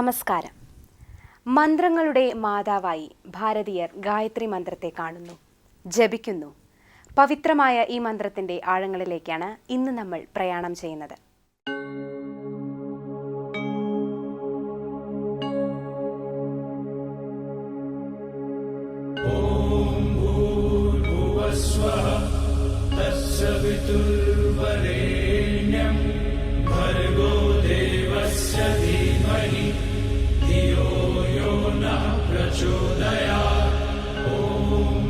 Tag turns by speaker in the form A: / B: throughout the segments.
A: നമസ്കാരം. മന്ത്രങ്ങളുടെ മാതാവായി ഭാരതീയർ ഗായത്രി മന്ത്രത്തെ കാണുന്നു ജപിക്കുന്നു. പവിത്രമായ ഈ മന്ത്രത്തിന്റെ ആഴങ്ങളിലേക്കാണ് ഇന്ന് നമ്മൾ പ്രയാണം ചെയ്യുന്നത്. चोदया ॐ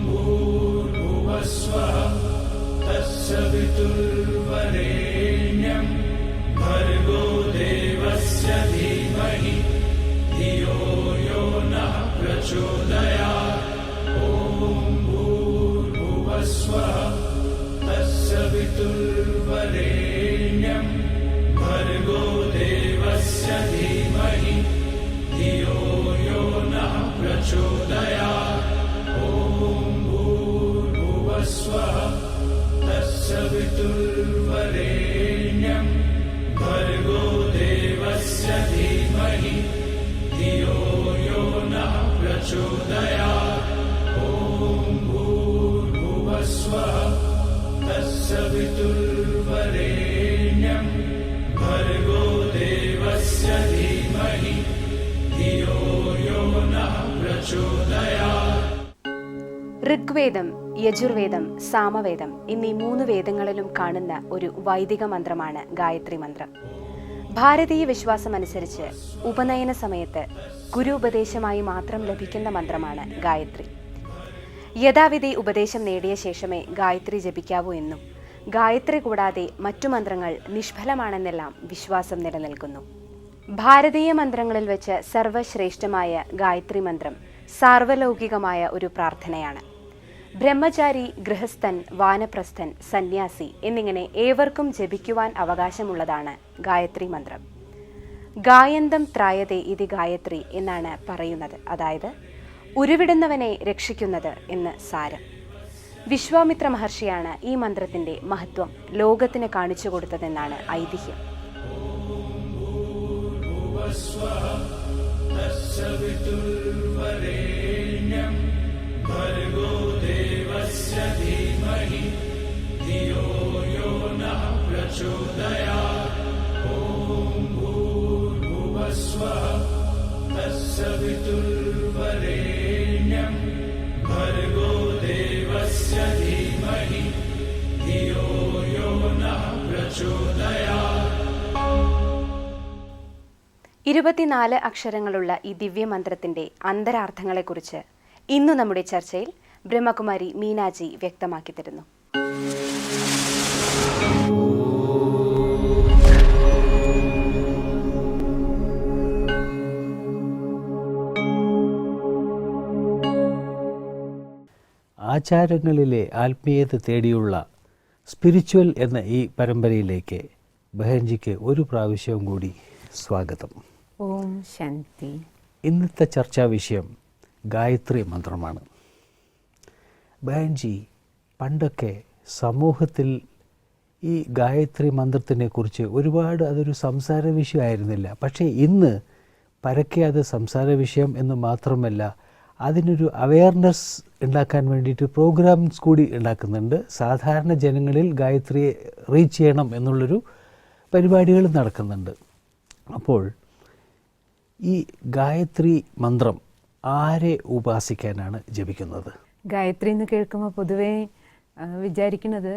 A: भुमस्व तस्य पितुर्वरे। ഋഗ്വേദം യജുർവേദം സാമവേദം എന്നീ മൂന്ന് വേദങ്ങളിലും കാണുന്ന ഒരു വൈദിക മന്ത്രമാണ് ഗായത്രി മന്ത്രം. ഭാരതീയ വിശ്വാസമനുസരിച്ച് ഉപനയന സമയത്ത് ഗുരു ഉപദേശമായി മാത്രം ലഭിക്കുന്ന മന്ത്രമാണ് ഗായത്രി. യഥാവിധി ഉപദേശം നേടിയ ശേഷമേ ഗായത്രി ജപിക്കാവൂ എന്നും ഗായത്രി കൂടാതെ മറ്റു മന്ത്രങ്ങൾ നിഷ്ഫലമാണെന്നെല്ലാം വിശ്വാസം നിലനിൽക്കുന്നു. ഭാരതീയ മന്ത്രങ്ങളിൽ വെച്ച് സർവശ്രേഷ്ഠമായ ഗായത്രി മന്ത്രം സാർവലൗകികമായ ഒരു പ്രാർത്ഥനയാണ്. ബ്രഹ്മചാരി ഗൃഹസ്ഥൻ വാനപ്രസ്ഥൻ സന്യാസി എന്നിങ്ങനെ ഏവർക്കും ജപിക്കുവാൻ അവകാശമുള്ളതാണ് ഗായത്രി മന്ത്രം. ഗായന്തം ത്രായതേ ഇതി ഗായത്രി എന്നാണ് പറയുന്നത്. അതായത് ഉരുവിടുന്നവനെ രക്ഷിക്കുന്നത് എന്ന് സാരം. വിശ്വാമിത്ര മഹർഷിയാണ് ഈ മന്ത്രത്തിന്റെ മഹത്വം ലോകത്തിന് കാണിച്ചു കൊടുത്തതെന്നാണ് ഐതിഹ്യം. ഇരുപത്തിനാല് അക്ഷരങ്ങളുള്ള ഈ ദിവ്യമന്ത്രത്തിന്റെ അന്തരാർത്ഥങ്ങളെക്കുറിച്ച് ഇന്നു നമ്മുടെ ചർച്ചയിൽ ബ്രഹ്മകുമാരി മീനാജി വ്യക്തമാക്കി തരുന്നു.
B: ആചാരങ്ങളിലെ ആത്മീയത തേടിയുള്ള സ്പിരിച്വൽ എന്ന ഈ പരമ്പരയിലേക്ക് ബഹൻജിക്ക് ഒരു പ്രാവശ്യവും കൂടി സ്വാഗതം.
C: ഓം ശാന്തി.
B: ഇന്നത്തെ ചർച്ചാ വിഷയം ഗായത്രി മന്ത്രമാണ്. ബഹൻജി പണ്ടൊക്കെ സമൂഹത്തിൽ ഈ ഗായത്രി മന്ത്രത്തിനെ കുറിച്ച് ഒരുപാട് അതൊരു സംസാര വിഷയമായിരുന്നില്ല. പക്ഷേ ഇന്ന് പരക്കെ അത് സംസാര വിഷയം എന്ന് മാത്രമല്ല അതിനൊരു അവയർനെസ് ഉണ്ടാക്കാൻ വേണ്ടിയിട്ട് പ്രോഗ്രാംസ് കൂടി ഉണ്ടാക്കുന്നുണ്ട്. സാധാരണ ജനങ്ങളിൽ ഗായത്രിയെ റീച്ച് ചെയ്യണം എന്നുള്ളൊരു പരിപാടികൾ നടക്കുന്നുണ്ട്. അപ്പോൾ ഈ ഗായത്രി മന്ത്രം ആരെ ഉപാസിക്കാനാണ് ജപിക്കുന്നത്?
C: ഗായത്രി എന്ന് കേൾക്കുമ്പോൾ പൊതുവേ വിചാരിക്കുന്നത്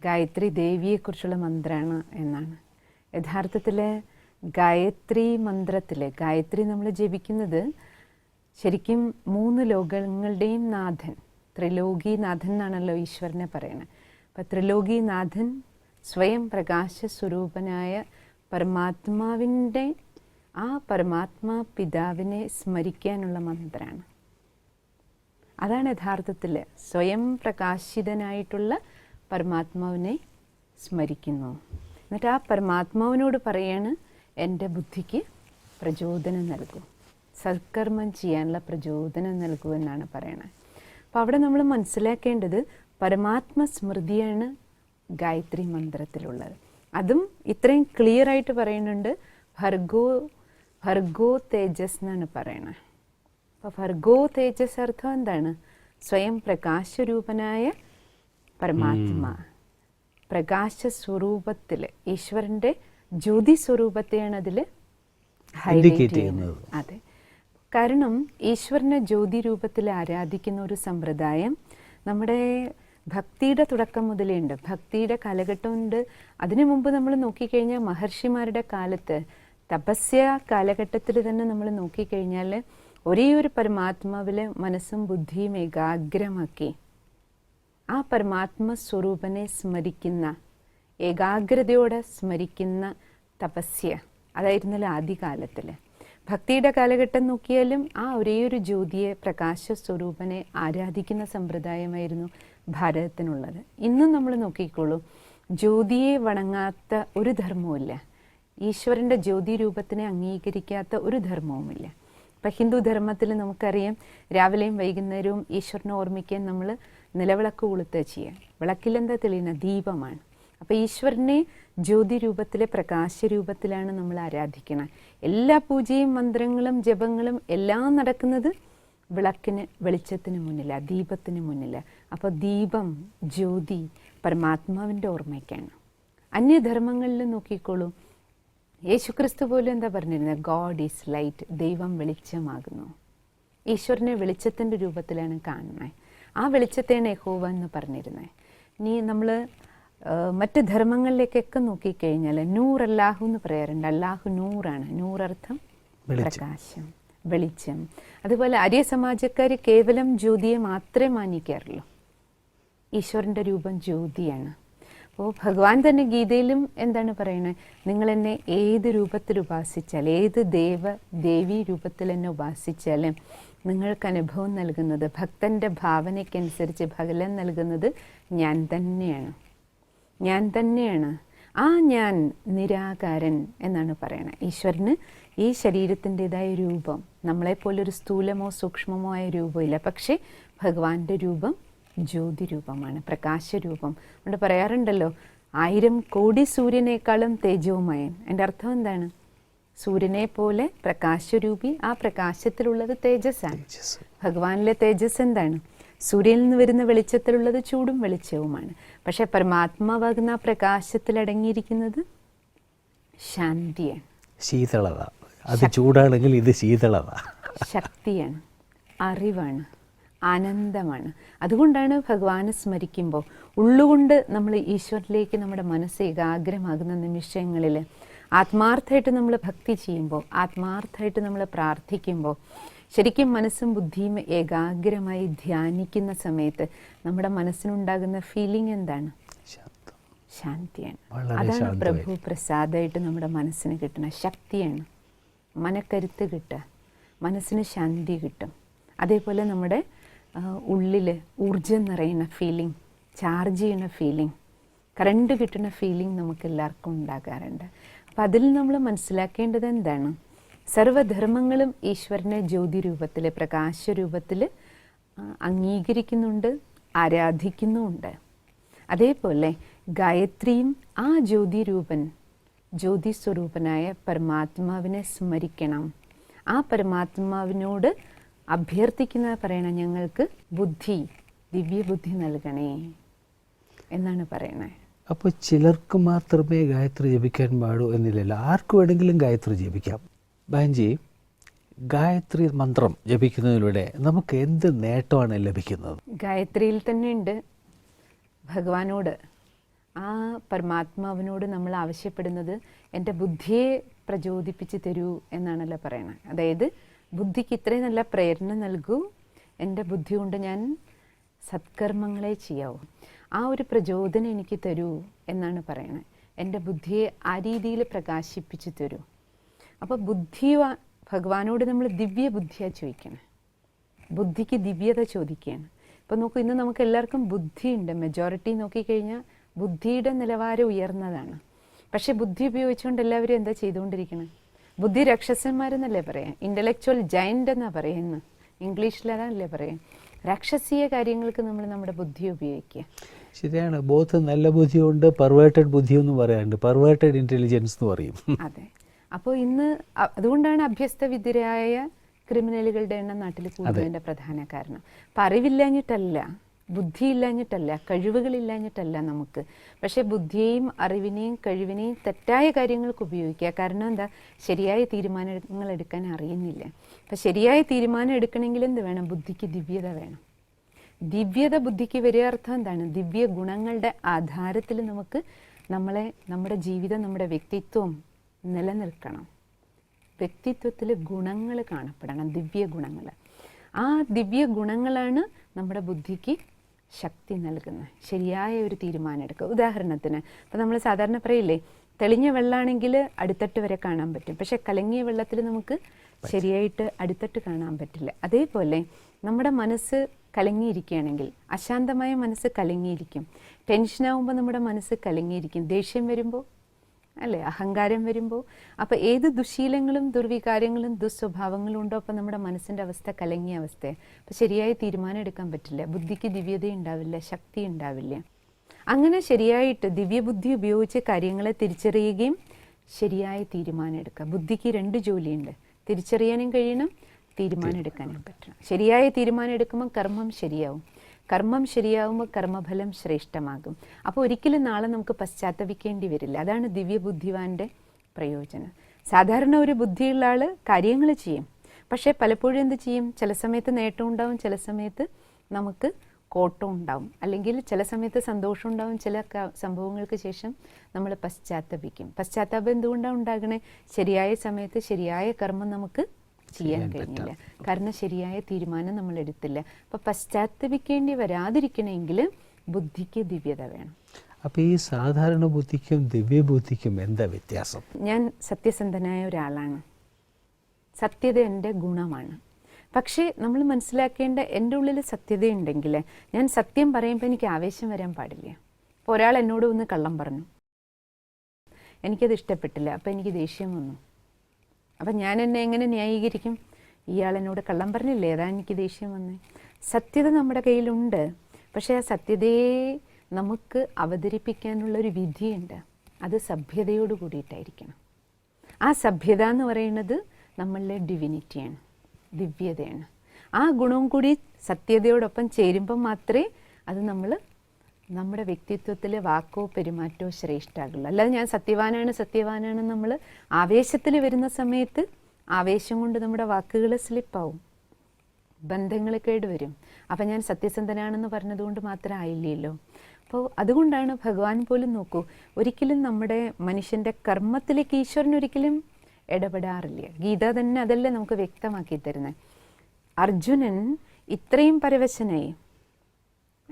C: ഗായത്രി ദേവിയെക്കുറിച്ചുള്ള മന്ത്രമാണ് എന്നാണ്. യഥാർത്ഥത്തിൽ ഗായത്രി മന്ത്രത്തിൽ ഗായത്രി നമ്മൾ ജപിക്കുന്നത് ശരിക്കും മൂന്ന് ലോകങ്ങളുടെയും നാഥൻ ത്രിലോകീനാഥൻ എന്നാണല്ലോ ഈശ്വരനെ പറയുന്നത് അപ്പം ത്രിലോകീനാഥൻ സ്വയം പ്രകാശ സ്വരൂപനായ പരമാത്മാവിന്റെ ആ പരമാത്മാ പിതാവിനെ സ്മരിക്കാനുള്ള മന്ത്രമാണ് അതാണ് യഥാർത്ഥത്തിൽ സ്വയം പ്രകാശിതനായിട്ടുള്ള പരമാത്മാവിനെ സ്മരിക്കുന്നു. എന്നിട്ട് ആ പരമാത്മാവിനോട് പറയാണ് എന്റെ ബുദ്ധിക്ക് പ്രചോദനം നൽകൂ. സൽക്കർമ്മം ചെയ്യാനുള്ള പ്രചോദനം നൽകൂ എന്നാണ് പറയണത് അപ്പോൾ അവിടെ നമ്മൾ മനസ്സിലാക്കേണ്ടത് പരമാത്മ സ്മൃതിയാണ് ഗായത്രി മന്ത്രത്തിലുള്ളത്. അതും ഇത്രയും ക്ലിയറായിട്ട് പറയുന്നുണ്ട് ഭർഗോ ഭർഗോ തേജസ് എന്നാണ് പറയണത് അപ്പോൾ ഭർഗോ തേജസ് അർത്ഥം എന്താണ്? സ്വയം പ്രകാശരൂപനായ പരമാത്മ. പ്രകാശ സ്വരൂപത്തിൽ ഈശ്വരന്റെ ജ്യോതി സ്വരൂപത്തെയാണ് അതിൽ
B: ഹൈലൈറ്റ് ചെയ്യുന്നത്.
C: അതെ. കാരണം ഈശ്വരനെ ജ്യോതി രൂപത്തിൽ ആരാധിക്കുന്ന ഒരു സമ്പ്രദായം നമ്മുടെ ഭക്തിയുടെ തുടക്കം മുതലേ ഉണ്ട്. ഭക്തിയുടെ കാലഘട്ടമുണ്ട് അതിനു മുമ്പ് നമ്മൾ നോക്കിക്കഴിഞ്ഞാൽ മഹർഷിമാരുടെ കാലത്ത് തപസ്യ കാലഘട്ടത്തിൽ തന്നെ നമ്മൾ നോക്കിക്കഴിഞ്ഞാൽ ഒരേ ഒരു പരമാത്മാവിൽ മനസ്സും ബുദ്ധിയും ഏകാഗ്രമാക്കി ആ പരമാത്മ സ്വരൂപനെ സ്മരിക്കുന്ന ഏകാഗ്രതയോടെ സ്മരിക്കുന്ന തപസ്യ അതായിരുന്നല്ലോ ആദ്യകാലത്തിൽ ഭക്തിയുടെ കാലഘട്ടം നോക്കിയാലും ആ ഒരേയൊരു ജ്യോതിയെ പ്രകാശ സ്വരൂപനെ ആരാധിക്കുന്ന സമ്പ്രദായമായിരുന്നു ഭാരതത്തിനുള്ളത്. ഇന്നും നമ്മൾ നോക്കിക്കോളൂ ജ്യോതിയെ വണങ്ങാത്ത ഒരു ധർമ്മവുമില്ല. ഈശ്വരന്റെ ജ്യോതി രൂപത്തിനെ അംഗീകരിക്കാത്ത ഒരു ധർമ്മവുമില്ല. ഇപ്പം ഹിന്ദു ധർമ്മത്തിൽ നമുക്കറിയാം രാവിലെയും വൈകുന്നേരവും ഈശ്വരനെ ഓർമ്മിക്കാൻ നമ്മൾ നിലവിളക്ക് കൊളുത്തുക ചെയ്യുക. വിളക്കിലെന്താ തെളിയുന്ന ദീപമാണ്. അപ്പോൾ ഈശ്വരനെ ജ്യോതി രൂപത്തിലെ പ്രകാശ രൂപത്തിലാണ് നമ്മൾ ആരാധിക്കുന്നത് എല്ലാ പൂജയും മന്ത്രങ്ങളും ജപങ്ങളും എല്ലാം നടക്കുന്നത് വിളക്കിന് വെളിച്ചത്തിന് മുന്നില്ല ദീപത്തിന് മുന്നില്ല അപ്പോൾ ദീപം ജ്യോതി പരമാത്മാവിന്റെ ഓർമ്മയ്ക്കാണ്. അന്യധർമ്മങ്ങളിൽ നോക്കിക്കോളൂ. യേശുക്രിസ്തു പോലും എന്താ പറഞ്ഞിരുന്നത് ഗോഡ് ഈസ് ലൈറ്റ് ദൈവം വെളിച്ചമാകുന്നു. ഈശ്വരനെ വെളിച്ചത്തിന്റെ രൂപത്തിലാണ് കാണുന്നത് ആ വെളിച്ചത്തെയാണ് യഹോവ എന്ന് പറഞ്ഞിരുന്നത് ഇനി നമ്മൾ മറ്റ് ധർമ്മങ്ങളിലേക്കൊക്കെ നോക്കിക്കഴിഞ്ഞാൽ നൂർ അല്ലാഹു എന്ന് പറയാറുണ്ട്. അല്ലാഹു നൂറാണ്. നൂറർത്ഥം. പ്രകാശം വെളിച്ചം. അതുപോലെ ആര്യ സമാജക്കാർ കേവലം ജ്യോതിയെ മാത്രമേ മാനിക്കാറുള്ളൂ. ഈശ്വരന്റെ രൂപം ജ്യോതിയാണ്. അപ്പോൾ ഭഗവാൻ തന്നെ ഗീതയിലും എന്താണ് പറയുന്നത്? നിങ്ങൾ എന്നെ ഏത് രൂപത്തിൽ ഉപാസിച്ചാൽ ഏത് ദേവ ദേവി രൂപത്തിൽ എന്നെ ഉപാസിച്ചാലും നിങ്ങൾക്ക് അനുഭവം നൽകുന്നത് ഭക്തന്റെ ഭാവനയ്ക്കനുസരിച്ച് ഫലം നൽകുന്നത് ഞാൻ തന്നെയാണ്. ഞാൻ തന്നെയാണ്. ആ ഞാൻ നിരാകാരൻ എന്നാണ് പറയണത്. ഈശ്വരന് ഈ ശരീരത്തിന്റെതായ രൂപം നമ്മളെപ്പോലൊരു സ്ഥൂലമോ സൂക്ഷ്മമോ ആയ രൂപമില്ല. പക്ഷേ ഭഗവാന്റെ രൂപം ജ്യോതി രൂപമാണ് പ്രകാശരൂപം. അതുകൊണ്ട് പറയാറുണ്ടല്ലോ ആയിരം കോടി സൂര്യനേക്കാളും തേജവുമയൻ എന്റെ അർത്ഥം എന്താണ്? സൂര്യനെ പോലെ പ്രകാശരൂപി ആ പ്രകാശത്തിലുള്ളത് തേജസ്സാണ്.
B: തേജസ്.
C: ഭഗവാനിലെ തേജസ് എന്താണ്? സൂര്യനിൽ നിന്ന് വരുന്ന വെളിച്ചത്തിലുള്ളത് ചൂടും വെളിച്ചവുമാണ്. പക്ഷെ പരമാത്മാവാകുന്ന പ്രകാശത്തിലടങ്ങിയിരിക്കുന്നത് പ്രകാശത്തിൽ അടങ്ങിയിരിക്കുന്നത് ശാന്തിയാണ്.
B: ശീതളത. അത് ചൂടാണെങ്കിൽ ഇത് ശീതളത.
C: ശക്തിയാണ് അറിവാണ്. ആനന്ദമാണ്. അതുകൊണ്ടാണ് ഭഗവാനെ സ്മരിക്കുമ്പോൾ ഉള്ളുകൊണ്ട് നമ്മൾ ഈശ്വരിലേക്ക് നമ്മുടെ മനസ്സ് ഏകാഗ്രമാകുന്ന നിമിഷങ്ങളിൽ ആത്മാർത്ഥമായിട്ട് നമ്മൾ ഭക്തി ചെയ്യുമ്പോൾ ആത്മാർത്ഥമായിട്ട് നമ്മൾ പ്രാർത്ഥിക്കുമ്പോൾ ശരിക്കും മനസ്സും ബുദ്ധിയും ഏകാഗ്രമായി ധ്യാനിക്കുന്ന സമയത്ത് നമ്മുടെ മനസ്സിനുണ്ടാകുന്ന ഫീലിംഗ് എന്താണ്?
B: ശാന്തം.
C: ശാന്തിയാണ്. അതാണ്. പ്രഭു പ്രസാദമായിട്ട് നമ്മുടെ മനസ്സിന് കിട്ടുന്ന ശക്തിയാണ്. മനക്കരുത്ത് കിട്ടുക. മനസ്സിന് ശാന്തി കിട്ടും. അതേപോലെ നമ്മുടെ ഉള്ളിൽ ഊർജം നിറയുന്ന ഫീലിംഗ് ചാർജ് ചെയ്യുന്ന ഫീലിംഗ് കറണ്ട് കിട്ടുന്ന ഫീലിംഗ് നമുക്ക് എല്ലാവർക്കും ഉണ്ടാകാറുണ്ട്. അപ്പം അതിൽ നമ്മൾ മനസ്സിലാക്കേണ്ടത് എന്താണ്? സർവധർമ്മങ്ങളും ഈശ്വരനെ ജ്യോതി രൂപത്തിൽ പ്രകാശ രൂപത്തിൽ അംഗീകരിക്കുന്നുണ്ട് ആരാധിക്കുന്നുമുണ്ട്. അതേപോലെ ഗായത്രിയും ആ ജ്യോതി രൂപൻ ജ്യോതി സ്വരൂപനായ പരമാത്മാവിനെ സ്മരിക്കണം. ആ പരമാത്മാവിനോട് അഭ്യർത്ഥിക്കുന്ന പറയണം ഞങ്ങൾക്ക് ബുദ്ധി ദിവ്യ ബുദ്ധി നൽകണേ എന്നാണ് പറയണത്
B: അപ്പോൾ ചിലർക്ക് മാത്രമേ ഗായത്രി ജപിക്കാൻ പാടൂ എന്നില്ലല്ലോ. ആർക്ക് വേണമെങ്കിലും ഗായത്രി ജപിക്കാം. ബാൻജി ഗായത്രി മന്ത്രം ജപിക്കുന്നതിലൂടെ നമുക്ക് എന്ത് നേട്ടമാണ് ലഭിക്കുന്നത്?
C: ഗായത്രിയിൽ തന്നെ ഉണ്ട്. ഭഗവാനോട് ആ പരമാത്മാവിനോട് നമ്മൾ ആവശ്യപ്പെടുന്നത് എന്റെ ബുദ്ധിയെ പ്രചോദിപ്പിച്ച് തരൂ എന്നാണല്ലോ പറയണത് അതായത് ബുദ്ധിക്ക് ഇത്രയും നല്ല പ്രേരണ നൽകൂ. എന്റെ ബുദ്ധി കൊണ്ട് ഞാൻ സത്കർമ്മങ്ങളെ ചെയ്യാവൂ. ആ ഒരു പ്രചോദനം എനിക്ക് തരൂ എന്നാണ് പറയുന്നത് എന്റെ ബുദ്ധിയെ ആ രീതിയിൽ പ്രകാശിപ്പിച്ച് തരൂ. അപ്പോൾ ബുദ്ധി ഭഗവാനോട് നമ്മൾ ദിവ്യ ബുദ്ധിയാണ് ചോദിക്കണം. ബുദ്ധിക്ക് ദിവ്യത ചോദിക്കുകയാണ്. ഇപ്പം നോക്കൂ ഇന്ന് നമുക്ക് എല്ലാവർക്കും ബുദ്ധിയുണ്ട്. മെജോറിറ്റി നോക്കിക്കഴിഞ്ഞാൽ ബുദ്ധിയുടെ നിലവാരം ഉയർന്നതാണ്. പക്ഷേ ബുദ്ധി ഉപയോഗിച്ചുകൊണ്ട് എല്ലാവരും എന്താ ചെയ്തുകൊണ്ടിരിക്കുന്നത് ബുദ്ധി രാക്ഷസന്മാരെന്നല്ലേ പറയാം? ഇന്റലക്ച്വൽ ജയന്റ് എന്നാണ് പറയുന്നത് ഇംഗ്ലീഷിലല്ലേ പറയാം. രാക്ഷസീയ കാര്യങ്ങൾക്ക് നമ്മൾ നമ്മുടെ ബുദ്ധി ഉപയോഗിക്കുക.
B: ശരിയാണ്. ബോത്ത് നല്ല ബുദ്ധിയുണ്ട് പെർവേർട്ടഡ് ബുദ്ധി എന്ന് പറയാറുണ്ട്. പെർവേർട്ടഡ് ഇന്റലിജൻസ് എന്ന് പറയും.
C: അതെ. അപ്പോൾ ഇന്ന് അതുകൊണ്ടാണ് അഭ്യസ്ത വിദ്യരായ ക്രിമിനലുകളുടെ എണ്ണം നാട്ടിൽ കൂടുന്നതിന്റെ പ്രധാന കാരണം. അപ്പം അറിവില്ലാഞ്ഞിട്ടല്ല. ബുദ്ധിയില്ലാഞ്ഞിട്ടല്ല കഴിവുകളില്ലാഞ്ഞിട്ടല്ല നമുക്ക്. പക്ഷേ ബുദ്ധിയെയും അറിവിനെയും കഴിവിനെയും തെറ്റായ കാര്യങ്ങൾക്ക് ഉപയോഗിക്കുക. കാരണം എന്താ? ശരിയായ തീരുമാനങ്ങൾ എടുക്കാൻ അറിയുന്നില്ല. അപ്പം ശരിയായ തീരുമാനം എടുക്കണമെങ്കിൽ എന്ത് വേണം? ബുദ്ധിക്ക് ദിവ്യത വേണം. ദിവ്യത ബുദ്ധിക്ക് വരിക അർത്ഥം എന്താണ്? ദിവ്യ ഗുണങ്ങളുടെ ആധാരത്തിൽ നമുക്ക് നമ്മളെ നമ്മുടെ ജീവിതം നമ്മുടെ വ്യക്തിത്വം നിലനിൽക്കണം. വ്യക്തിത്വത്തിൽ ഗുണങ്ങൾ കാണപ്പെടണം ദിവ്യ ഗുണങ്ങൾ. ആ ദിവ്യ ഗുണങ്ങളാണ് നമ്മുടെ ബുദ്ധിക്ക് ശക്തി നൽകുന്ന. ശരിയായ ഒരു തീരുമാനം എടുക്കുക. ഉദാഹരണത്തിന് ഇപ്പം നമ്മൾ സാധാരണ പറയില്ലേ തെളിഞ്ഞ വെള്ളമാണെങ്കിൽ അടിത്തട്ട് വരെ കാണാൻ പറ്റും. പക്ഷേ കലങ്ങിയ വെള്ളത്തിൽ നമുക്ക് ശരിയായിട്ട് അടിത്തട്ട് കാണാൻ പറ്റില്ല. അതേപോലെ നമ്മുടെ മനസ്സ് കലങ്ങിയിരിക്കുകയാണെങ്കിൽ അശാന്തമായ മനസ്സ് കലങ്ങിയിരിക്കും. ടെൻഷനാവുമ്പോൾ നമ്മുടെ മനസ്സ് കലങ്ങിയിരിക്കും. ദേഷ്യം വരുമ്പോൾ അല്ലേ? അഹങ്കാരം വരുമ്പോൾ അപ്പോൾ ഏത് ദുശീലങ്ങളും ദുർവികാരങ്ങളും ദുസ്വഭാവങ്ങളും ഉണ്ടോ? അപ്പോൾ നമ്മുടെ മനസ്സിന്റെ അവസ്ഥ കലങ്ങിയ അവസ്ഥ അപ്പോൾ ശരിയായ തീരുമാനം എടുക്കാൻ പറ്റില്ല. ബുദ്ധിക്ക് ദിവ്യത ഉണ്ടാവില്ല ശക്തി ഉണ്ടാവില്ല. അങ്ങനെ ശരിയായിട്ട് ദിവ്യബുദ്ധി ഉപയോഗിച്ച് കാര്യങ്ങളെ തിരിച്ചറിയുകയും ശരിയായ തീരുമാനം എടുക്കുക. ബുദ്ധിക്ക് രണ്ട് ജോലിയുണ്ട്. തിരിച്ചറിയാനും കഴിയണം തീരുമാനം എടുക്കാനും പറ്റണം. ശരിയായ തീരുമാനം എടുക്കുമ്പോൾ കർമ്മം ശരിയാവും. കർമ്മം ശരിയാവുമ്പോൾ കർമ്മഫലം ശ്രേഷ്ഠമാകും. അപ്പോൾ ഒരിക്കലും നാളെ നമുക്ക് പശ്ചാത്തപിക്കേണ്ടി വരില്ല. അതാണ് ദിവ്യബുദ്ധിവാന്റെ പ്രയോജനം. സാധാരണ ഒരു ബുദ്ധിയുള്ള ആൾ കാര്യങ്ങൾ ചെയ്യും. പക്ഷേ പലപ്പോഴും എന്ത് ചെയ്യും? ചില സമയത്ത് നേട്ടം ഉണ്ടാവും ചില സമയത്ത് നമുക്ക് കോട്ടം ഉണ്ടാവും. അല്ലെങ്കിൽ ചില സമയത്ത് സന്തോഷം ഉണ്ടാവും ചില സംഭവങ്ങൾക്ക് ശേഷം നമ്മൾ പശ്ചാത്തപിക്കും. പശ്ചാത്താപം എന്തുകൊണ്ടാണ് ഉണ്ടാകണേ? ശരിയായ സമയത്ത് ശരിയായ കർമ്മം നമുക്ക് ചെയ്യാൻ കഴിഞ്ഞില്ല. കാരണം ശരിയായ തീരുമാനം നമ്മൾ എടുത്തില്ല. അപ്പം പശ്ചാത്തപിക്കേണ്ടി വരാതിരിക്കണമെങ്കിൽ ബുദ്ധിക്ക് ദിവ്യത വേണം.
B: അപ്പോൾ ഈ സാധാരണ ബുദ്ധിക്കും ദിവ്യബുദ്ധിക്കും എന്താ വ്യത്യാസം?
C: ഞാൻ സത്യസന്ധനായ ഒരാളാണ്. സത്യത എന്റെ ഗുണമാണ്. പക്ഷേ നമ്മൾ മനസ്സിലാക്കേണ്ട എന്റെ ഉള്ളിൽ സത്യതയുണ്ടെങ്കിൽ ഞാൻ സത്യം പറയുമ്പോൾ എനിക്ക് ആവേശം വരാൻ പാടില്ല. അപ്പോൾ ഒരാൾ എന്നോട് ഒന്ന് കള്ളം പറഞ്ഞു. എനിക്കത് ഇഷ്ടപ്പെട്ടില്ല. അപ്പോൾ എനിക്ക് ദേഷ്യം വന്നു. അപ്പം ഞാൻ എന്നെ എങ്ങനെ ന്യായീകരിക്കും? ഇയാൾ എന്നോട് കള്ളം പറഞ്ഞില്ലേ? അതാ എനിക്ക് ദേഷ്യം വന്നേ. സത്യത നമ്മുടെ കയ്യിലുണ്ട്. പക്ഷേ ആ സത്യതയെ നമുക്ക് അവതരിപ്പിക്കാനുള്ളൊരു വിധിയുണ്ട്. അത് സഭ്യതയോട് കൂടിയിട്ടായിരിക്കണം. ആ സഭ്യത എന്ന് പറയുന്നത് നമ്മളിലെ ഡിവിനിറ്റിയാണ് ദിവ്യതയാണ്. ആ ഗുണവും കൂടി സത്യതയോടൊപ്പം ചേരുമ്പം മാത്രമേ അത് നമ്മൾ നമ്മുടെ വ്യക്തിത്വത്തിൽ വാക്കോ പെരുമാറ്റോ ശ്രേഷ്ഠാകുള്ളൂ അല്ലാതെ ഞാൻ സത്യവാനാണ് സത്യവാനാണ് നമ്മൾ ആവേശത്തിൽ വരുന്ന സമയത്ത് ആവേശം കൊണ്ട് നമ്മുടെ വാക്കുകൾ സ്ലിപ്പാവും. ബന്ധങ്ങൾ കേടുവരും. അപ്പം ഞാൻ സത്യസന്ധനാണെന്ന് പറഞ്ഞതുകൊണ്ട് മാത്രം ആയില്ലല്ലോ അപ്പോൾ അതുകൊണ്ടാണ് ഭഗവാൻ പോലും നോക്കൂ ഒരിക്കലും നമ്മുടെ മനുഷ്യന്റെ കർമ്മത്തിലേക്ക് ഈശ്വരൻ ഒരിക്കലും ഇടപെടാറില്ല. ഗീത തന്നെ അതല്ലേ നമുക്ക് വ്യക്തമാക്കി തരുന്നത് അർജുനൻ ഇത്രയും പരവശനായി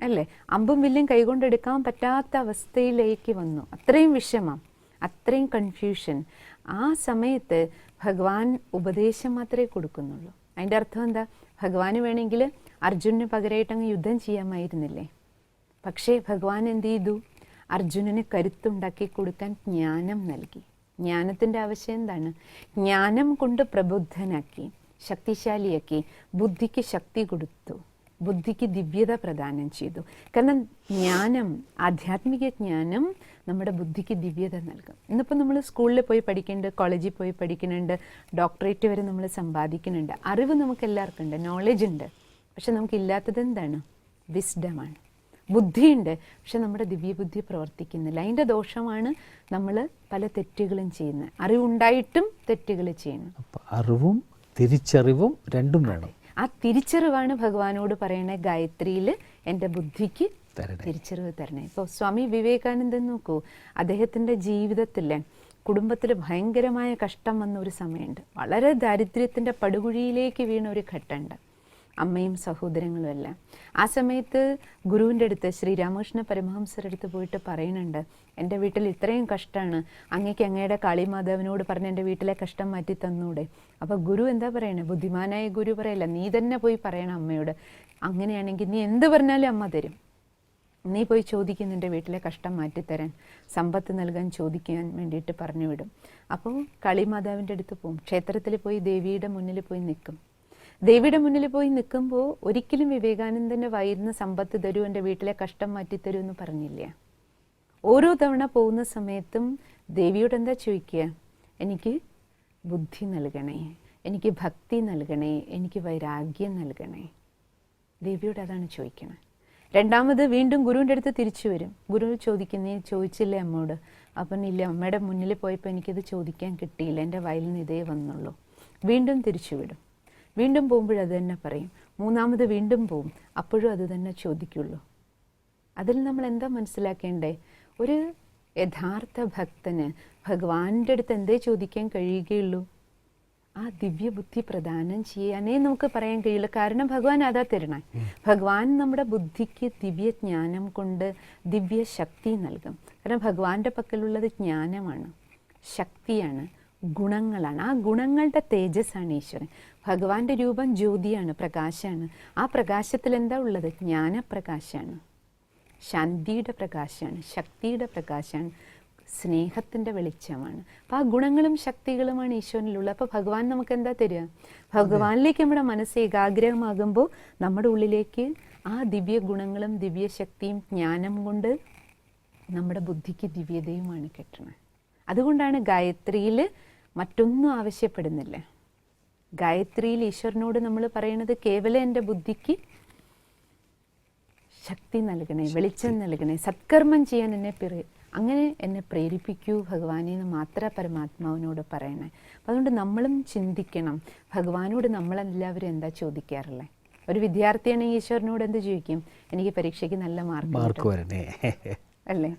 C: അല്ലേ? അമ്പും വില്ലും കൈകൊണ്ടെടുക്കാൻ പറ്റാത്ത അവസ്ഥയിലേക്ക് വന്നു. അത്രയും വിഷമം അത്രയും കൺഫ്യൂഷൻ ആ സമയത്ത് ഭഗവാൻ ഉപദേശം മാത്രമേ കൊടുക്കുന്നുള്ളൂ. അതിന്റെ അർത്ഥം എന്താ? ഭഗവാന് വേണമെങ്കിൽ അർജുനന് പകരമായിട്ട് അങ്ങ് യുദ്ധം ചെയ്യാമായിരുന്നില്ലേ? പക്ഷേ ഭഗവാൻ എന്ത് ചെയ്തു? അർജുനന് കരുത്തുണ്ടാക്കി കൊടുക്കാൻ ജ്ഞാനം നൽകി. ജ്ഞാനത്തിന്റെ ആവശ്യം എന്താണ്? ജ്ഞാനം കൊണ്ട് പ്രബുദ്ധനാക്കി ശക്തിശാലിയാക്കി ബുദ്ധിക്ക് ശക്തി കൊടുത്തു. ബുദ്ധിക്ക് ദിവ്യത പ്രദാനം ചെയ്തു. കാരണം ജ്ഞാനം ആധ്യാത്മിക ജ്ഞാനം നമ്മുടെ ബുദ്ധിക്ക് ദിവ്യത നൽകും. ഇന്നിപ്പോൾ നമ്മൾ സ്കൂളിൽ പോയി പഠിക്കുന്നുണ്ട് കോളേജിൽ പോയി പഠിക്കുന്നുണ്ട് ഡോക്ടറേറ്റ് വരെ നമ്മൾ സമ്പാദിക്കുന്നുണ്ട് അറിവ് നമുക്ക് എല്ലാവർക്കും ഉണ്ട് നോളജ് ഉണ്ട്. പക്ഷെ നമുക്കില്ലാത്തത് എന്താണ്? വിസ്ഡമാണ് ബുദ്ധിയുണ്ട് പക്ഷെ നമ്മുടെ ദിവ്യബുദ്ധി പ്രവർത്തിക്കുന്നില്ല. അതിന്റെ ദോഷമാണ് നമ്മൾ പല തെറ്റുകളും ചെയ്യുന്നത്. അറിവുണ്ടായിട്ടും തെറ്റുകൾ ചെയ്യുന്നു
B: അപ്പോൾ അറിവും തിരിച്ചറിവും രണ്ടും വേണം.
C: ആ തിരിച്ചറിവാണ് ഭഗവാനോട് പറയുന്ന ഗായത്രിയിൽ എന്റെ ബുദ്ധിക്ക്. തിരിച്ചറിവ് തരണേ. ഇപ്പോൾ സ്വാമി വിവേകാനന്ദൻ നോക്കൂ അദ്ദേഹത്തിന്റെ ജീവിതത്തിൽ കുടുംബത്തിൽ ഭയങ്കരമായ കഷ്ടം വന്ന ഒരു സമയമുണ്ട്. വളരെ ദാരിദ്ര്യത്തിന്റെ പടുകുഴിയിലേക്ക് വീണ ഒരു ഘട്ടമുണ്ട്. അമ്മയും സഹോദരങ്ങളും എല്ലാം ആ സമയത്ത് ഗുരുവിന്റെ അടുത്ത് ശ്രീരാമകൃഷ്ണ പരമഹംസരുടെ അടുത്ത് പോയിട്ട് പറയുന്നുണ്ട് എന്റെ വീട്ടിൽ ഇത്രയും കഷ്ടമാണ്. അങ്ങേക്ക് അങ്ങയുടെ കാളിമാതാവിനോട് പറഞ്ഞ് എന്റെ വീട്ടിലെ കഷ്ടം മാറ്റി തന്നൂടെ. അപ്പോൾ ഗുരു എന്താ പറയണേ? ബുദ്ധിമാനായ ഗുരു പറയല്ല നീ തന്നെ പോയി പറയണം അമ്മയോട്. അങ്ങനെയാണെങ്കിൽ നീ എന്ത് പറഞ്ഞാലും അമ്മ തരും. നീ പോയി ചോദിക്കും എന്റെ വീട്ടിലെ കഷ്ടം മാറ്റിത്തരാൻ. സമ്പത്ത് നൽകാൻ ചോദിക്കാൻ വേണ്ടിയിട്ട് പറഞ്ഞു വിടും. അപ്പോൾ കളിമാതാവിന്റെ അടുത്ത് പോകും ക്ഷേത്രത്തിൽ പോയി ദേവിയുടെ മുന്നിൽ പോയി നിൽക്കും. ദേവിയുടെ മുന്നിൽ പോയി നിൽക്കുമ്പോൾ ഒരിക്കലും വിവേകാനന്ദന്റെ വയറിന് സമ്പത്ത് തരൂ എന്റെ വീട്ടിലെ കഷ്ടം മാറ്റിത്തരൂ എന്ന് പറഞ്ഞില്ല? ഓരോ തവണ പോകുന്ന സമയത്തും ദേവിയോട് എന്താ ചോദിക്കുക? എനിക്ക് ബുദ്ധി നൽകണേ എനിക്ക് ഭക്തി നൽകണേ എനിക്ക് വൈരാഗ്യം നൽകണേ. ദേവിയോട് അതാണ് ചോദിക്കണേ. രണ്ടാമത് വീണ്ടും ഗുരുവിന്റെ അടുത്ത് തിരിച്ചു വരും. ഗുരു ചോദിക്കുന്നേ ചോദിച്ചില്ലേ അമ്മോട്? അപ്പം ഇല്ല അമ്മയുടെ മുന്നിൽ പോയപ്പോൾ എനിക്കത് ചോദിക്കാൻ കിട്ടിയില്ല. എന്റെ വയലിൽ നിന്ന് ഇതേ വന്നുള്ളൂ. വീണ്ടും തിരിച്ചു വിടും. വീണ്ടും പോകുമ്പോഴത് തന്നെ പറയും. മൂന്നാമത് വീണ്ടും പോവും. അപ്പോഴും അത് തന്നെ ചോദിക്കുള്ളൂ. അതിൽ നമ്മൾ എന്താ മനസ്സിലാക്കേണ്ടേ? ഒരു യഥാർത്ഥ ഭക്തന് ഭഗവാന്റെ അടുത്ത് എന്തേ ചോദിക്കാൻ കഴിയുകയുള്ളൂ? ആ ദിവ്യബുദ്ധി പ്രദാനം ചെയ്യാനേ നമുക്ക് പറയാൻ കഴിയില്ല. കാരണം ഭഗവാൻ അതാ തരണേ. ഭഗവാൻ നമ്മുടെ ബുദ്ധിക്ക് ദിവ്യജ്ഞാനം കൊണ്ട് ദിവ്യ ശക്തി നൽകും. കാരണം ഭഗവാന്റെ പക്കലുള്ളത് ജ്ഞാനമാണ് ശക്തിയാണ്. ഗുണങ്ങളാണ്. ആ ഗുണങ്ങളുടെ തേജസ്സാണ് ഈശ്വരൻ. ഭഗവാന്റെ രൂപം ജ്യോതിയാണ് പ്രകാശമാണ് ആ പ്രകാശത്തിൽ എന്താ ഉള്ളത്? ജ്ഞാനപ്രകാശമാണ് ശാന്തിയുടെ പ്രകാശമാണ് ശക്തിയുടെ പ്രകാശമാണ് സ്നേഹത്തിന്റെ വെളിച്ചമാണ്. അപ്പം ആ ഗുണങ്ങളും ശക്തികളുമാണ് ഈശ്വരനിലുള്ളത്. അപ്പോൾ ഭഗവാൻ നമുക്ക് എന്താ തരിക? ഭഗവാനിലേക്ക് നമ്മുടെ മനസ്സ് ഏകാഗ്രമാകുമ്പോൾ നമ്മുടെ ഉള്ളിലേക്ക് ആ ദിവ്യ ഗുണങ്ങളും ദിവ്യ ശക്തിയും ജ്ഞാനം കൊണ്ട് നമ്മുടെ ബുദ്ധിക്ക് ദിവ്യതയുമാണ് കിട്ടുന്നത്. അതുകൊണ്ടാണ് ഗായത്രിയിൽ മറ്റൊന്നും ആവശ്യപ്പെടുന്നില്ല. ഗായത്രിയിൽ ഈശ്വരനോട് നമ്മൾ പറയുന്നത് കേവലം എന്റെ ബുദ്ധിക്ക് ശക്തി നൽകണേ വെളിച്ചം നൽകണേ സത്കർമ്മം ചെയ്യാൻ എന്നെ പ്രേ അങ്ങനെ എന്നെ പ്രേരിപ്പിക്കൂ ഭഗവാനെ എന്ന് മാത്രമേ പരമാത്മാവിനോട് പറയണേ. അതുകൊണ്ട് നമ്മളും ചിന്തിക്കണം. ഭഗവാനോട് നമ്മളെല്ലാവരും എന്താ ചോദിക്കാറുള്ളത് ഒരു വിദ്യാർത്ഥിയാണെങ്കിൽ ഈശ്വരനോട് എന്ത് ചോദിക്കും? എനിക്ക് പരീക്ഷയ്ക്ക് നല്ല മാർക്ക്
B: വരണേ.
C: അല്ലേ?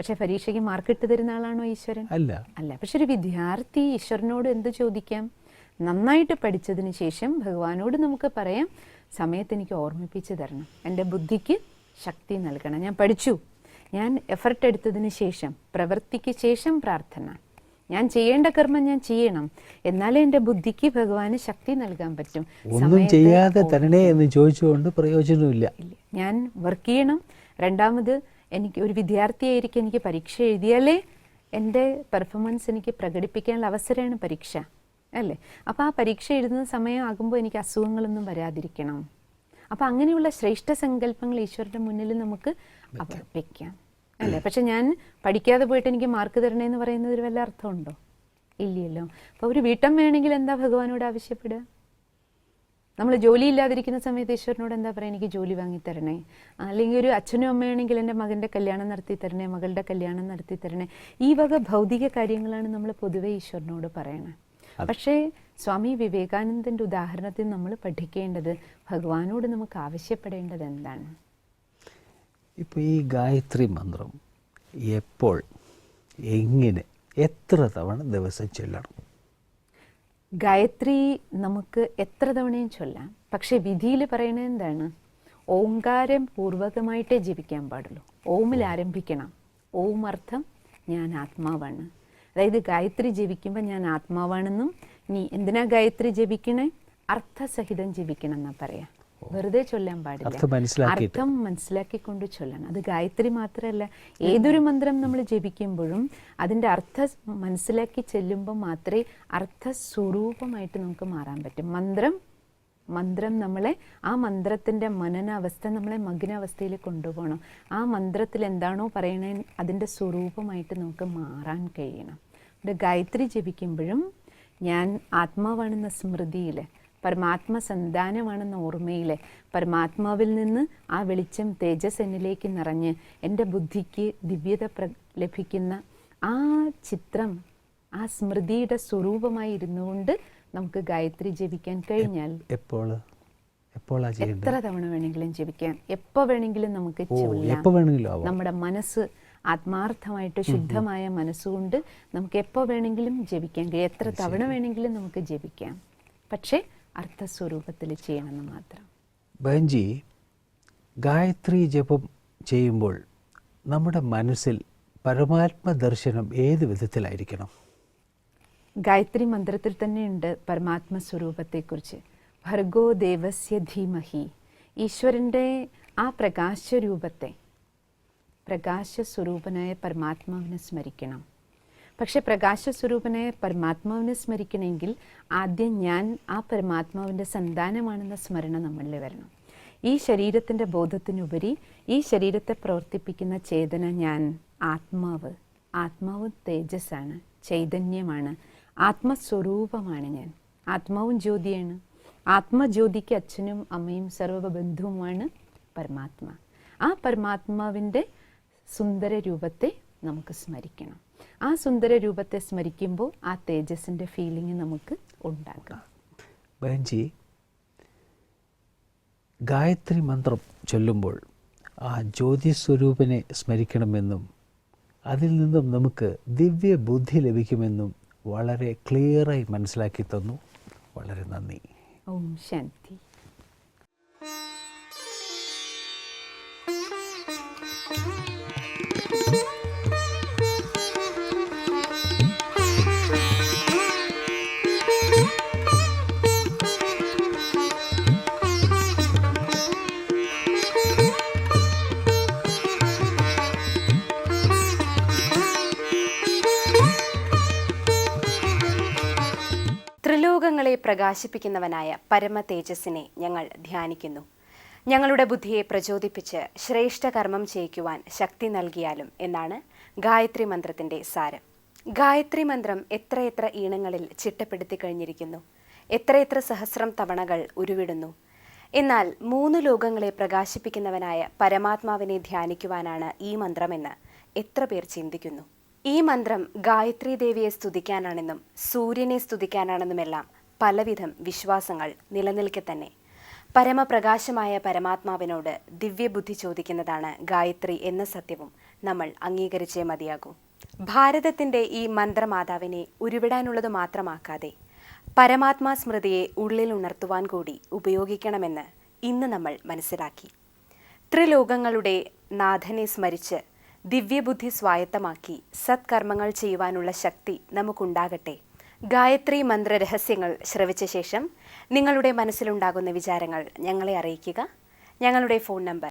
C: പക്ഷെ പരീക്ഷയ്ക്ക് മാർക്ക് ഇട്ട് തരുന്ന ആളാണോ ഈശ്വരൻ?
B: അല്ല.
C: അല്ല. പക്ഷെ ഒരു വിദ്യാർത്ഥി ഈശ്വരനോട് എന്ത് ചോദിക്കാം? നന്നായിട്ട് പഠിച്ചതിന് ശേഷം ഭഗവാനോട് നമുക്ക് പറയാം സമയത്ത് എനിക്ക് ഓർമ്മിപ്പിച്ച് തരണം. എന്റെ ബുദ്ധിക്ക് ശക്തി നൽകണം. ഞാൻ പഠിച്ചു. ഞാൻ എഫർട്ട് എടുത്തതിന് ശേഷം പ്രവൃത്തിക്ക് ശേഷം പ്രാർത്ഥന. ഞാൻ ചെയ്യേണ്ട കർമ്മം ഞാൻ ചെയ്യണം. എന്നാലേ എന്റെ ബുദ്ധിക്ക് ഭഗവാന് ശക്തി നൽകാൻ പറ്റും.
B: ഒന്നും ചെയ്യാതെ തരണേ എന്ന് ചോദിച്ചുകൊണ്ട് പ്രയോജനമില്ല.
C: ഞാൻ വർക്ക് ചെയ്യണം. രണ്ടാമത് എനിക്ക് ഒരു വിദ്യാർത്ഥിയായിരിക്കും എനിക്ക് പരീക്ഷ എഴുതിയാലേ എന്റെ പെർഫോമൻസ് എനിക്ക് പ്രകടിപ്പിക്കാനുള്ള അവസരമാണ് പരീക്ഷ അല്ലേ? അപ്പോൾ ആ പരീക്ഷ എഴുതുന്ന സമയമാകുമ്പോൾ എനിക്ക് അസുഖങ്ങളൊന്നും വരാതിരിക്കണം. അപ്പോൾ അങ്ങനെയുള്ള ശ്രേഷ്ഠ സങ്കല്പങ്ങൾ ഈശ്വരന്റെ മുന്നിൽ നമുക്ക് അവർപ്പിക്കാം അല്ലേ? പക്ഷെ ഞാൻ പഠിക്കാതെ പോയിട്ട് എനിക്ക് മാർക്ക് തരണേന്ന് പറയുന്നതിൽ വല്ല അർത്ഥമുണ്ടോ? ഇല്ലല്ലോ അപ്പോൾ ഒരു വീട്ടം വേണമെങ്കിൽ എന്താ ഭഗവാനോട് ആവശ്യപ്പെടുക? നമ്മൾ ജോലി ഇല്ലാതിരിക്കുന്ന സമയത്ത് ഈശ്വരനോട് എന്താ പറയുക എനിക്ക് ജോലി വാങ്ങി തരണേ അല്ലെങ്കിൽ ഒരു അച്ഛനും അമ്മയാണെങ്കിൽ എന്റെ മകന്റെ കല്യാണം നടത്തി തരണേ മകളുടെ കല്യാണം നടത്തി തരണേ ഈ വക ഭൗതിക കാര്യങ്ങളാണ് നമ്മൾ പൊതുവെ ഈശ്വരനോട് പറയണേ. പക്ഷേ സ്വാമി വിവേകാനന്ദന്റെ ഉദാഹരണത്തിൽ നമ്മൾ പഠിക്കേണ്ടത് ഭഗവാനോട് നമുക്ക് ആവശ്യപ്പെടേണ്ടത് എന്താണ്?
B: ഇപ്പോൾ ഈ ഗായത്രി മന്ത്രം എപ്പോൾ എങ്ങനെ എത്ര തവണ ദിവസം ചൊല്ലണം?
C: ഗായത്രി നമുക്ക് എത്ര തവണയും ചൊല്ലാം. പക്ഷെ വിധിയിൽ പറയുന്നത് എന്താണ്? ഓംകാരം പൂർവകമായിട്ടേ ജീവിക്കാൻ പാടുള്ളൂ. ഓമിൽ ആരംഭിക്കണം. ഓം അർത്ഥം ഞാൻ ആത്മാവാണ്. അതായത് ഗായത്രി ജപിക്കുമ്പോൾ ഞാൻ ആത്മാവാണെന്നും നീ എന്തിനാ ഗായത്രി ജപിക്കണേ അർത്ഥസഹിതം ജപിക്കണം എന്നാ പറയാ. വെറുതെ ചൊല്ലാൻ പാടില്ല.
B: അർത്ഥം
C: മനസ്സിലാക്കിക്കൊണ്ട് ചൊല്ലണം. അത് ഗായത്രി മാത്രമല്ല ഏതൊരു മന്ത്രം നമ്മൾ ജപിക്കുമ്പോഴും അതിന്റെ അർത്ഥ മനസ്സിലാക്കി ചെല്ലുമ്പോൾ മാത്രമേ അർത്ഥ സ്വരൂപമായിട്ട് നമുക്ക് മാറാൻ പറ്റും. മന്ത്രം മന്ത്രം നമ്മളെ ആ മന്ത്രത്തിന്റെ മനനാവസ്ഥ നമ്മളെ മഗ്നാവസ്ഥയിൽ കൊണ്ടുപോകണം. ആ മന്ത്രത്തിൽ എന്താണോ പറയണേ അതിന്റെ സ്വരൂപമായിട്ട് നമുക്ക് മാറാൻ കഴിയണം. ഗായത്രി ജപിക്കുമ്പോഴും ഞാൻ ആത്മാവാണെന്ന സ്മൃതിയിൽ പരമാത്മ സന്താനമാണെന്ന ഓർമ്മയിൽ പരമാത്മാവിൽ നിന്ന് ആ വെളിച്ചം തേജസ് എന്നിലേക്ക് നിറഞ്ഞ് എന്റെ ബുദ്ധിക്ക് ദിവ്യത പ്ര ലഭിക്കുന്ന ആ ചിത്രം ആ സ്മൃതിയുടെ സ്വരൂപമായി ഇരുന്നുകൊണ്ട് നമുക്ക് ഗായത്രി ജപിക്കാൻ കഴിഞ്ഞാൽ
B: എപ്പോൾ?
C: എത്ര തവണ വേണമെങ്കിലും ജപിക്കാം എപ്പോൾ വേണമെങ്കിലും നമുക്ക് നമ്മുടെ മനസ്സ് ആത്മാർത്ഥമായിട്ട് ശുദ്ധമായ മനസ്സുകൊണ്ട് നമുക്ക് എപ്പോൾ വേണമെങ്കിലും ജപിക്കാൻ കഴിയും. എത്ര തവണ വേണമെങ്കിലും നമുക്ക് ജപിക്കാം പക്ഷേ അർത്ഥസ്വരൂപത്തിൽ ചെയ്യണമെന്ന് മാത്രം.
B: ബഹൻജി ഗായത്രി ജപം ചെയ്യുമ്പോൾ നമ്മുടെ മനസ്സിൽ പരമാത്മ ദർശനം ഏത് വിധത്തിലായിരിക്കണം?
C: ഗായത്രി മന്ത്രത്തിൽ തന്നെയുണ്ട് പരമാത്മ സ്വരൂപത്തെക്കുറിച്ച്. ഭർഗോ ദേവസ്യ ധീമഹി ഈശ്വരന്റെ ആ പ്രകാശരൂപത്തെ പ്രകാശ സ്വരൂപനായ പരമാത്മാവിനെ സ്മരിക്കണം. പക്ഷെ പ്രകാശസ്വരൂപനെ പരമാത്മാവിനെ സ്മരിക്കണമെങ്കിൽ ആദ്യം ഞാൻ ആ പരമാത്മാവിന്റെ സന്താനമാണെന്ന സ്മരണ നമ്മളിൽ വരണം. ഈ ശരീരത്തിന്റെ ബോധത്തിനുപരി ഈ ശരീരത്തെ പ്രവർത്തിപ്പിക്കുന്ന ചേതന ഞാൻ ആത്മാവ്. ആത്മാവ് തേജസ്സാണ് ചൈതന്യമാണ്. ആത്മസ്വരൂപമാണ് ഞാൻ. ആത്മാവും ജ്യോതിയാണ്. ആത്മജ്യോതിക്ക് അച്ഛനും അമ്മയും സർവബന്ധുവുമാണ് പരമാത്മ. ആ പരമാത്മാവിന്റെ സുന്ദര രൂപത്തെ നമുക്ക് സ്മരിക്കണം. ആ സുന്ദര രൂപത്തെ സ്മരിക്കുമ്പോൾ ആ തേജസ്സിന്റെ ഫീലിംഗ് നമുക്ക് ഉണ്ടാക്കാം.
B: ബഹൻജി ഗായത്രി മന്ത്രം ചൊല്ലുമ്പോൾ ആ ജ്യോതിസ്വരൂപനെ സ്മരിക്കണമെന്നും അതിൽ നിന്നും നമുക്ക് ദിവ്യ ബുദ്ധി ലഭിക്കുമെന്നും വളരെ ക്ലിയറായി മനസ്സിലാക്കി തന്നു. വളരെ നന്ദി.
C: ഓം ശാന്തി.
D: ത്രിലോകങ്ങളെ പ്രകാശിപ്പിക്കുന്നവനായ പരമ തേജസ്സിനെ ഞങ്ങൾ ധ്യാനിക്കുന്നു. ഞങ്ങളുടെ ബുദ്ധിയെ പ്രചോദിപ്പിച്ച് ശ്രേഷ്ഠ കർമ്മം ചെയ്യിക്കുവാൻ ശക്തി നൽകിയാലും എന്നാണ് ഗായത്രി മന്ത്രത്തിന്റെ സാരം. ഗായത്രി മന്ത്രം എത്രയെത്ര ഈണങ്ങളിൽ ചിട്ടപ്പെടുത്തി കഴിഞ്ഞിരിക്കുന്നു. എത്രയെത്ര സഹസ്രം തവണകൾ ഉരുവിടുന്നു. എന്നാൽ മൂന്ന് ലോകങ്ങളെ പ്രകാശിപ്പിക്കുന്നവനായ പരമാത്മാവിനെ ധ്യാനിക്കുവാനാണ് ഈ മന്ത്രമെന്ന് എത്ര പേർ ചിന്തിക്കുന്നു. ഈ മന്ത്രം ഗായത്രി ദേവിയെ സ്തുതിക്കാനാണെന്നും സൂര്യനെ സ്തുതിക്കാനാണെന്നുമെല്ലാം പലവിധം വിശ്വാസങ്ങൾ നിലനിൽക്കെ തന്നെ പരമപ്രകാശമായ പരമാത്മാവിനോട് ദിവ്യബുദ്ധി ചോദിക്കുന്നതാണ് ഗായത്രി എന്ന സത്യവും നമ്മൾ അംഗീകരിച്ചേ മതിയാകൂ. ഭാരതത്തിന്റെ ഈ മന്ത്രമാതാവിനെ ഉരുവിടാനുള്ളത് മാത്രമാക്കാതെ പരമാത്മാ സ്മൃതിയെ ഉള്ളിൽ ഉണർത്തുവാൻ കൂടി ഉപയോഗിക്കണമെന്ന് ഇന്ന് നമ്മൾ മനസ്സിലാക്കി. ത്രിലോകങ്ങളുടെ നാഥനെ സ്മരിച്ച് ദിവ്യബുദ്ധി സ്വായത്തമാക്കി സത്കർമ്മങ്ങൾ ചെയ്യുവാനുള്ള ശക്തി നമുക്കുണ്ടാകട്ടെ. ഗായത്രി മന്ത്ര രഹസ്യങ്ങൾ ശ്രവിച്ച ശേഷം നിങ്ങളുടെ മനസ്സിലുണ്ടാകുന്ന വിചാരങ്ങൾ ഞങ്ങളെ അറിയിക്കുക. ഞങ്ങളുടെ ഫോൺ നമ്പർ